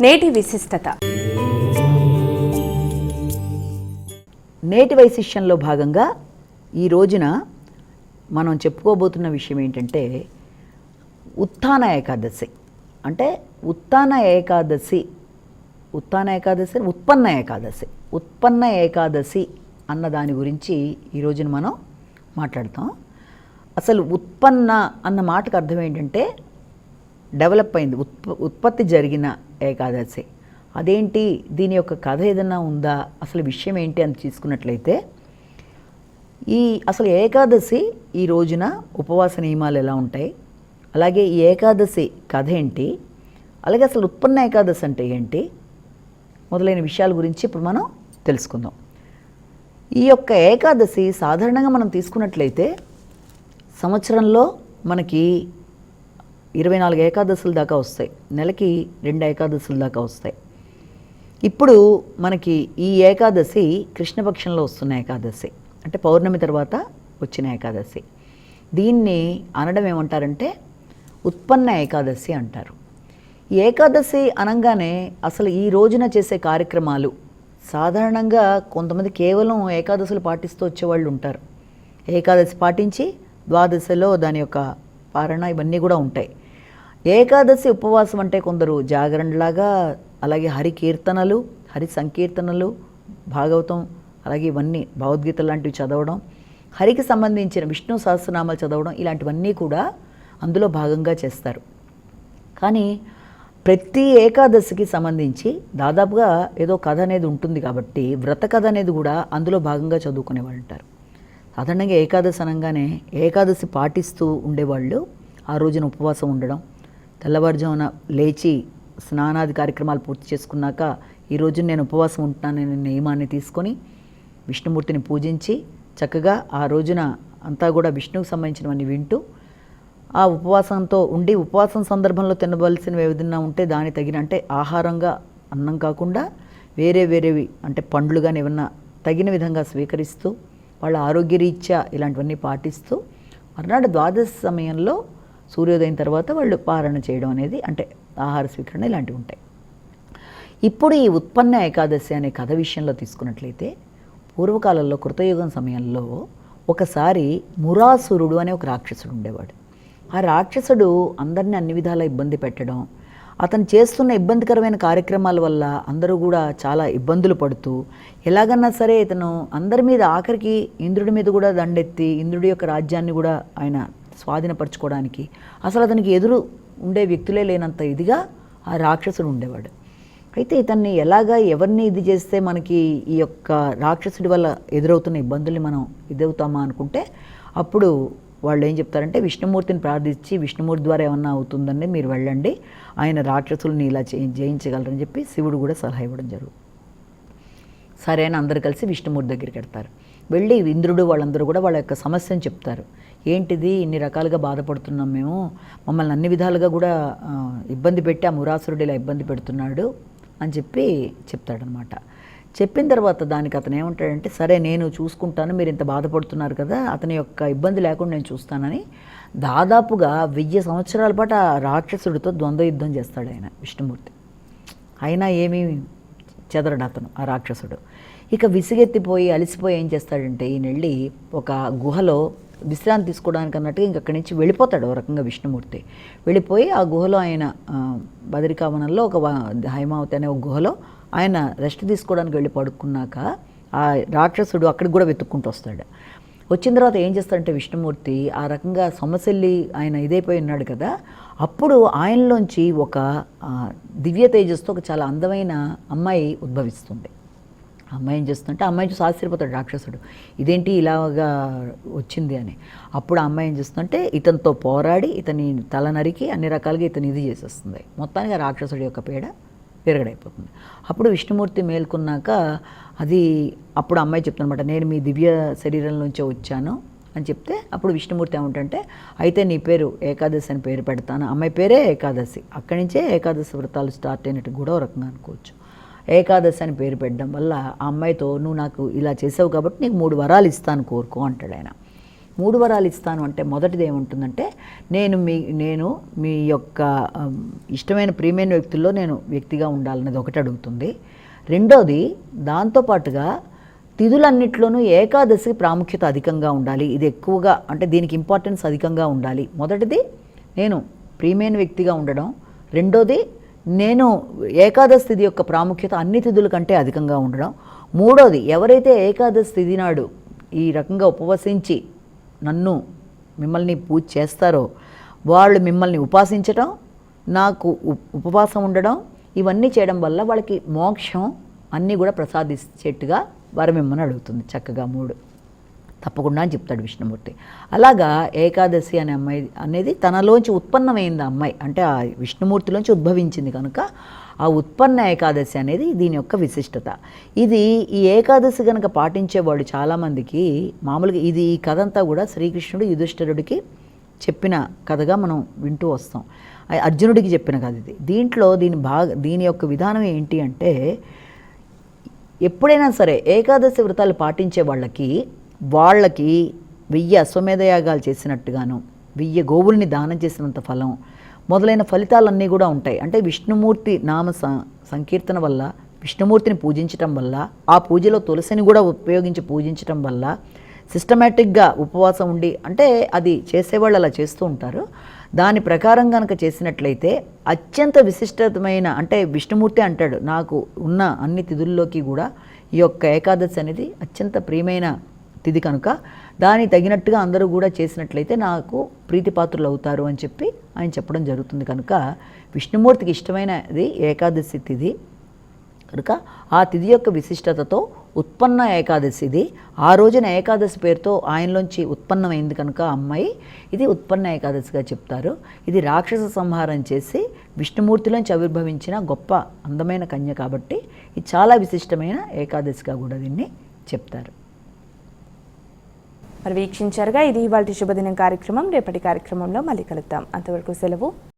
నేటి విశిష్టత. నేటి వైశిష్యంలో భాగంగా ఈ రోజున మనం చెప్పుకోబోతున్న విషయం ఏంటంటే ఉత్థాన ఏకాదశి. అంటే ఉత్థాన ఏకాదశి ఉత్థాన ఏకాదశి ఉత్పన్న ఏకాదశి. ఉత్పన్న ఏకాదశి అన్న దాని గురించి ఈ రోజున మనం మాట్లాడతాం. అసలు ఉత్పన్న అన్న మాటకు అర్థం ఏంటంటే డెవలప్ అయింది. ఉత్ప ఉత్పత్తి జరిగిన ఏకాదశి. అదేంటి? దీని యొక్క కథ ఏదైనా ఉందా? అసలు విషయం ఏంటి అని తీసుకున్నట్లయితే ఈ అసలు ఏకాదశి ఈ రోజున ఉపవాస నియమాలు ఎలా ఉంటాయి? అలాగే ఈ ఏకాదశి కథ ఏంటి? అలాగే అసలు ఉత్పన్న ఏకాదశి అంటే ఏంటి? మొదలైన విషయాల గురించి ఇప్పుడు మనం తెలుసుకుందాం. ఈ యొక్క ఏకాదశి సాధారణంగా మనం తీసుకున్నట్లయితే సంవత్సరంలో మనకి ఇరవై నాలుగు ఏకాదశుల దాకా వస్తాయి. నెలకి రెండు ఏకాదశుల దాకా వస్తాయి. ఇప్పుడు మనకి ఈ ఏకాదశి కృష్ణపక్షంలో వస్తున్న ఏకాదశి. అంటే పౌర్ణమి తర్వాత వచ్చిన ఏకాదశి. దీన్ని అనడం ఏమంటారంటే ఉత్పన్న ఏకాదశి అంటారు. ఈ ఏకాదశి అనగానే అసలు ఈ రోజున చేసే కార్యక్రమాలు సాధారణంగా కొంతమంది కేవలం ఏకాదశులు పాటిస్తూ వచ్చేవాళ్ళు ఉంటారు. ఏకాదశి పాటించి ద్వాదశిలో దాని యొక్క పారణ ఇవన్నీ కూడా ఉంటాయి. ఏకాదశి ఉపవాసం అంటే కొందరు జాగరణలాగా అలాగే హరి కీర్తనలు హరి సంకీర్తనలు భాగవతం అలాగే ఇవన్నీ భగవద్గీత లాంటివి చదవడం హరికి సంబంధించిన విష్ణు సహస్రనామాలు చదవడం ఇలాంటివన్నీ కూడా అందులో భాగంగా చేస్తారు. కానీ ప్రతి ఏకాదశికి సంబంధించి దాదాపుగా ఏదో కథ అనేది ఉంటుంది కాబట్టి వ్రత కథ అనేది కూడా అందులో భాగంగా చదువుకునే వాళ్ళు ఉంటారు. సాధారణంగా ఏకాదశి అనగానే ఏకాదశి పాటిస్తూ ఉండేవాళ్ళు ఆ రోజున ఉపవాసం ఉండడం తెల్లవారుజామున లేచి స్నానాది కార్యక్రమాలు పూర్తి చేసుకున్నాక ఈ రోజు నేను ఉపవాసం ఉంటున్నాననే నియమాన్ని తీసుకొని విష్ణుమూర్తిని పూజించి చక్కగా ఆ రోజున అంతా కూడా విష్ణువుకు సంబంధించినవన్నీ వింటూ ఆ ఉపవాసంతో ఉండి ఉపవాసం సందర్భంలో తినవలసినవి ఏదైనా ఉంటే దాని తగిన అంటే ఆహారంగా అన్నం కాకుండా వేరే వేరేవి అంటే పండ్లు కానీ ఏమన్నా తగిన విధంగా స్వీకరిస్తూ వాళ్ళ ఆరోగ్యరీత్యా ఇలాంటివన్నీ పాటిస్తూ మర్నాడు ద్వాదశ సమయంలో సూర్యోదయం తర్వాత వాళ్ళు పారణ చేయడం అనేది అంటే ఆహార స్వీకరణ ఇలాంటివి ఉంటాయి. ఇప్పుడు ఈ ఉత్పన్న ఏకాదశి అనే కథ విషయంలో తీసుకున్నట్లయితే పూర్వకాలంలో కృతయుగం సమయంలో ఒకసారి మురాసురుడు అనే ఒక రాక్షసుడు ఉండేవాడు. ఆ రాక్షసుడు అందరినీ అన్ని విధాల ఇబ్బంది పెట్టడం అతను చేస్తున్న ఇబ్బందికరమైన కార్యక్రమాల వల్ల అందరూ కూడా చాలా ఇబ్బందులు పడుతూ ఎలాగన్నా సరే ఇతను అందరి మీద ఆఖరికి ఇంద్రుడి మీద కూడా దండెత్తి ఇంద్రుడి యొక్క రాజ్యాన్ని కూడా ఆయన స్వాధీనపరచుకోవడానికి. అసలు అతనికి ఎదురు ఉండే వ్యక్తులే లేనంత ఇదిగా ఆ రాక్షసుడు ఉండేవాడు. అయితే ఇతన్ని ఎలాగా ఎవరిని ఇది చేస్తే మనకి ఈ యొక్క రాక్షసుడి వల్ల ఎదురవుతున్న ఇబ్బందుల్ని మనం ఇదవుతామా అనుకుంటే అప్పుడు వాళ్ళు ఏం చెప్తారంటే విష్ణుమూర్తిని ప్రార్థించి విష్ణుమూర్తి ద్వారా ఏమన్నా అవుతుందని మీరు వెళ్ళండి ఆయన రాక్షసుల్ని ఇలా జయించగలరని చెప్పి శివుడు కూడా సలహా ఇవ్వడం జరుగుతుంది సరే అని అందరు కలిసి విష్ణుమూర్తి దగ్గరికి వెళ్తారు. వెళ్ళి ఇంద్రుడు వాళ్ళందరూ కూడా వాళ్ళ యొక్క సమస్యను చెప్తారు. ఏంటిది? ఇన్ని రకాలుగా బాధపడుతున్నాం మేము. మమ్మల్ని అన్ని విధాలుగా కూడా ఇబ్బంది పెట్టి ఆ మురాసురుడు ఇలా ఇబ్బంది పెడుతున్నాడు అని చెప్పి చెప్తాడనమాట. చెప్పిన తర్వాత దానికి అతను ఏమంటాడంటే సరే నేను చూసుకుంటాను మీరు ఇంత బాధపడుతున్నారు కదా అతని యొక్క ఇబ్బంది లేకుండా నేను చూస్తానని. దాదాపుగా వెయ్యి సంవత్సరాల పాటు ఆ రాక్షసుడితో ద్వంద్వ యుద్ధం చేస్తాడు ఆయన విష్ణుమూర్తి. అయినా ఏమీ చెదరడు అతను ఆ రాక్షసుడు. ఇక విసిగెత్తిపోయి అలసిపోయి ఏం చేస్తాడంటే ఈయన వెళ్ళి ఒక గుహలో విశ్రాంతి తీసుకోవడానికి అన్నట్టుగా ఇంక అక్కడి నుంచి వెళ్ళిపోతాడు ఓ రకంగా విష్ణుమూర్తి. వెళ్ళిపోయి ఆ గుహలో ఆయన బదరికావనంలో ఒక హైమావతి అనే ఒక గుహలో ఆయన రెస్ట్ తీసుకోవడానికి వెళ్ళి పడుకున్నాక ఆ రాక్షసుడు అక్కడికి కూడా వెతుక్కుంటూ వస్తాడు. వచ్చిన తర్వాత ఏం చేస్తాడంటే విష్ణుమూర్తి ఆ రకంగా సొమ్మసెల్లి ఆయన ఇదైపోయి ఉన్నాడు కదా అప్పుడు ఆయనలోంచి ఒక దివ్య తేజస్తో ఒక చాలా అందమైన అమ్మాయి ఉద్భవిస్తుంది. అమ్మాయిని అమ్మాయి ఏం అమ్మాయి చూసి ఆశ్చర్యపోతాడు రాక్షసుడు. ఇదేంటి ఇలాగా వచ్చింది అని. అప్పుడు ఆ అమ్మాయి ఏం చేస్తుందంటే ఇతనితో పోరాడి ఇతని తల నరికి అన్ని రకాలుగా ఇతని ఇది చేసేస్తుంది. మొత్తానికి ఆ రాక్షసుడి యొక్క పీడ విరగడైపోతుంది. అప్పుడు విష్ణుమూర్తి మేల్కొన్నాక అది అప్పుడు అమ్మాయి చెప్తుందన్నమాట నేను మీ దివ్య శరీరం నుంచే వచ్చాను అని చెప్తే అప్పుడు విష్ణుమూర్తి ఏమంటంటే అయితే నీ పేరు ఏకాదశి అని పేరు పెడతాను. అమ్మాయి పేరే ఏకాదశి. అక్కడి నుంచే ఏకాదశి వ్రతాలు స్టార్ట్ అయినట్టు కూడా ఒక రకంగా అనుకోవచ్చు. ఏకాదశి అని పేరు పెట్టడం వల్ల ఆ అమ్మాయితో నువ్వు నాకు ఇలా చేసావు కాబట్టి నీకు మూడు వరాలు ఇస్తాను కోరుకో అంటాడు ఆయన. మూడు వరాలు ఇస్తాను అంటే మొదటిది ఏముంటుందంటే నేను మీ నేను మీ యొక్క ఇష్టమైన ప్రియమైన వ్యక్తుల్లో నేను వ్యక్తిగా ఉండాలన్నది ఒకటి అడుగుతుంది. రెండోది దాంతోపాటుగా తిథులన్నిట్లోనూ ఏకాదశి ప్రాముఖ్యత అధికంగా ఉండాలి. ఇది ఎక్కువగా అంటే దీనికి ఇంపార్టెన్స్ అధికంగా ఉండాలి. మొదటిది నేను ప్రియమైన వ్యక్తిగా ఉండడం. రెండోది నేను ఏకాదశి తిథి యొక్క ప్రాముఖ్యత అన్ని తిథుల కంటే అధికంగా ఉండడం. మూడోది ఎవరైతే ఏకాదశి తిథి నాడు ఈ రకంగా ఉపవసించి నన్ను మిమ్మల్ని పూజ చేస్తారో వాళ్ళు మిమ్మల్ని ఉపాసించడం నాకు ఉపవాసం ఉండడం ఇవన్నీ చేయడం వల్ల వాళ్ళకి మోక్షం అన్నీ కూడా ప్రసాదించేట్టుగా వరమిమ్మని అడుగుతుంది చక్కగా మూడు. తప్పకుండా అని చెప్తాడు విష్ణుమూర్తి. అలాగా ఏకాదశి అనే అమ్మాయి అనేది తనలోంచి ఉత్పన్నమైంది ఆ అమ్మాయి. అంటే ఆ విష్ణుమూర్తిలోంచి ఉద్భవించింది కనుక ఆ ఉత్పన్న ఏకాదశి అనేది దీని యొక్క విశిష్టత. ఇది ఈ ఏకాదశి కనుక పాటించేవాడు చాలామందికి మామూలుగా ఇది ఈ కథ అంతా కూడా శ్రీకృష్ణుడు యుధిష్ఠిరుడికి చెప్పిన కథగా మనం వింటూ వస్తాం. ఆ అర్జునుడికి చెప్పిన కథ ఇది. దీంట్లో దీని భాగ దీని యొక్క విధానం ఏంటి అంటే ఎప్పుడైనా సరే ఏకాదశి వ్రతాలు పాటించే వాళ్ళకి వాళ్ళకి వెయ్యి అశ్వమేధ యాగాలు చేసినట్టుగాను వెయ్యి గోవుల్ని దానం చేసినంత ఫలం మొదలైన ఫలితాలన్నీ కూడా ఉంటాయి. అంటే విష్ణుమూర్తి నామ సంకీర్తన వల్ల విష్ణుమూర్తిని పూజించటం వల్ల ఆ పూజలో తులసిని కూడా ఉపయోగించి పూజించటం వల్ల సిస్టమేటిక్గా ఉపవాసం ఉండి అంటే అది చేసేవాళ్ళు అలా చేస్తూ ఉంటారు. దాని ప్రకారం కనుక చేసినట్లయితే అత్యంత విశిష్టమైన అంటే విష్ణుమూర్తి అంటాడు నాకు ఉన్న అన్ని తిథుల్లోకి కూడా ఈ యొక్క ఏకాదశి అనేది అత్యంత ప్రియమైన తిథి కనుక దాని తగినట్టుగా అందరూ కూడా చేసినట్లయితే నాకు ప్రీతిపాత్రులు అవుతారు అని చెప్పి ఆయన చెప్పడం జరుగుతుంది కనుక విష్ణుమూర్తికి ఇష్టమైనది ఏకాదశి తిథి కనుక ఆ తిథి యొక్క విశిష్టతతో ఉత్పన్న ఏకాదశి ఇది. ఆ రోజున ఏకాదశి పేరుతో ఆయనలోంచి ఉత్పన్నమైంది కనుక అమ్మాయి. ఇది ఉత్పన్న ఏకాదశిగా చెప్తారు. ఇది రాక్షస సంహారం చేసి విష్ణుమూర్తిలోంచి ఆవిర్భవించిన గొప్ప అందమైన కన్య కాబట్టి ఇది చాలా విశిష్టమైన ఏకాదశిగా కూడా దీన్ని చెప్తారు. మరి వీక్షించారుగా ఇది ఇవాళ శుభదినం కార్యక్రమం. రేపటి కార్యక్రమంలో మళ్ళీ కలుద్దాం. అంతవరకు సెలవు.